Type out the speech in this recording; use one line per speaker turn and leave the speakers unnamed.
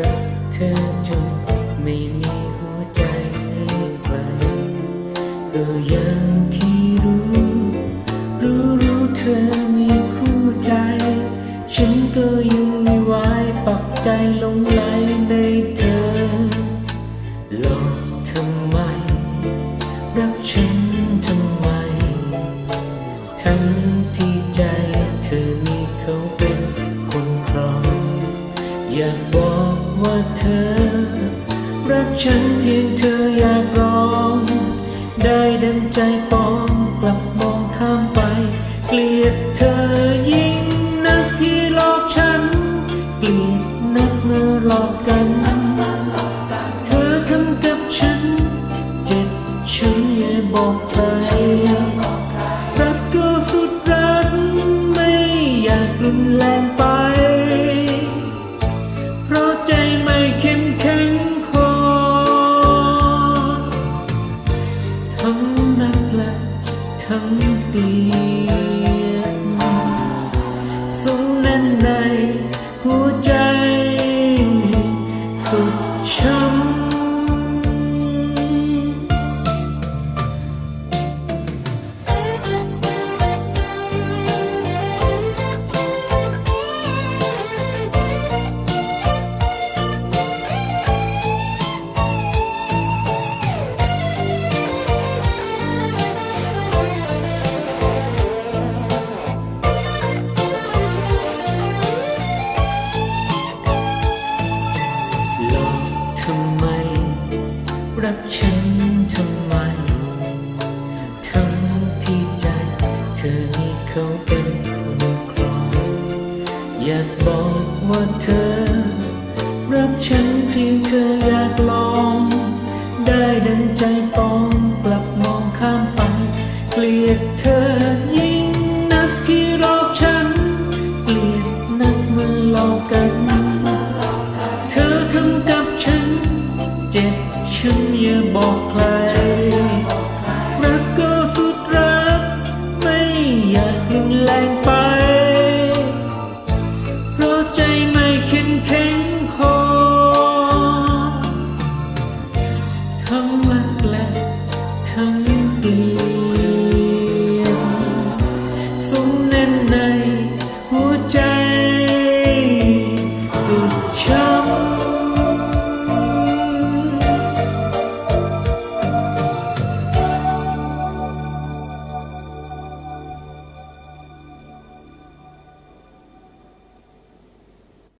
รักเธอจนไม่มีหัวใจให้ใครก็ย่างที่รู้ รู้รู้เธอมีคู่ใจ ฉันก็ยังไม่ไหวปักใจหลงไหลในเธอหลอกทำไม รักฉันทำไม รักฉันเพียงเธออยากร้อง ได้ดังใจปองกลับมองข้ามไป เกลียดเธอยิ่งนักที่หลอกฉัน เกลียดนักเมื่อหลอกกัน ทั้งรักและทั้งเกลียดสูงแน่นใน รักฉันทำไมทั้งที่ใจเธอมีเขาเป็นคนครองอยากบอกว่าเธอ รักฉันเพียงเธออยากลอง ได้ดังใจปอง บอกใครรักก็สุดรัก ไม่อยากรุนแรงไป เพราะใจไม่เข้มแข็งพอทั้งรักและทั้งเกลียดสมแน่นใน